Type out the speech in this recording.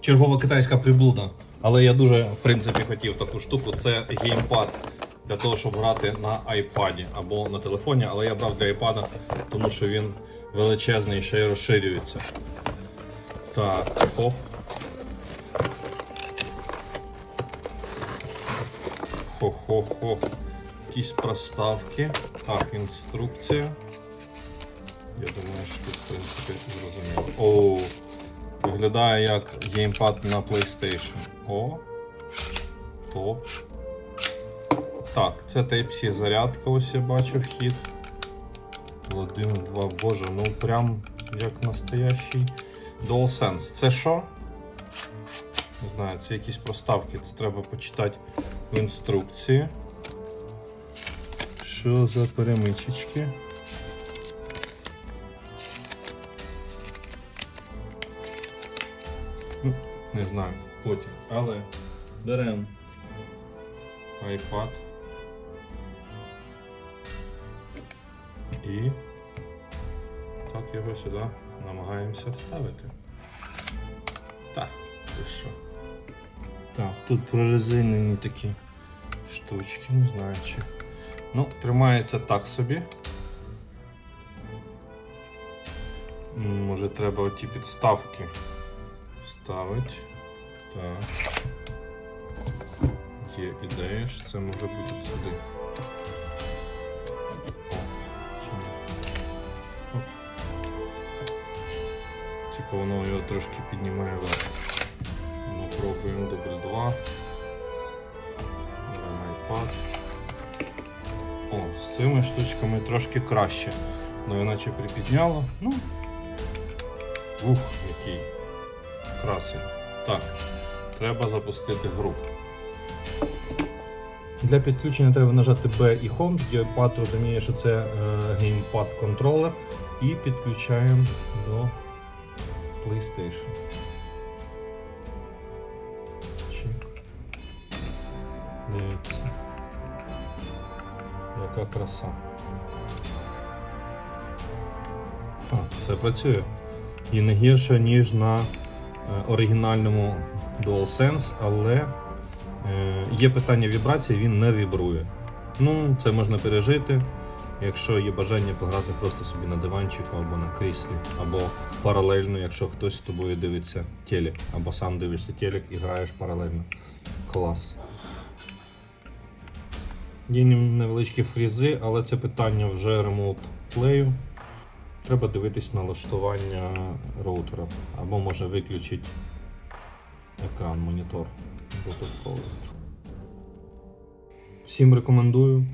Чергова китайська приблуда. Але я дуже, в принципі, хотів таку штуку. Це геймпад для того, щоб грати на iPad або на телефоні. Але я брав для iPad, тому що він величезний ще й розширюється. Так, оп. Хо-хо-хо. Якісь проставки. Так, інструкція. Я думаю, що тут, в принципі, зрозуміло. Оу. Виглядає як геймпад на PlayStation. О. То. Так, це Type-C зарядка, ось я бачу вхід. Один, два, боже, ну прям як настоящий DualSense. Це що? Не знаю, це якісь проставки, це треба почитати в інструкції. Що за перемичечки? Ну, Не знаю, потім. Але беремо iPad і так його сюди намагаємося вставити. Так, ти що? Так, тут прорезинені такі штучки, не знаю чи. Ну, тримається так собі. Може треба оті підставки вставити. Так. Є ідея, що це може бути сюди. Типу воно його трошки піднімає вверх. Ну, пробуємо дубль 2. Беремо iPad. О, з цими штучками трошки краще. Ну, іначе припідняло. Ну. Ух, який красень. Так, треба запустити гру. Для підключення треба нажати B і Home, тоді розуміє, що це е, геймпад контролер. І підключаємо до PlayStation. Дивіться. Яка краса. А, все працює. І не гірше, ніж на оригінальному DualSense, але е, є питання вібрації, він не вібрує. Ну, це можна пережити, якщо є бажання пограти просто собі на диванчику або на кріслі, або паралельно, якщо хтось з тобою дивиться телек, або сам дивишся телек і граєш паралельно. Клас. Є невеличкі фрізи, але це питання вже ремоут плею. Треба дивитись налаштування роутера. Або може виключити екран, монітор додатковий. Всім рекомендую.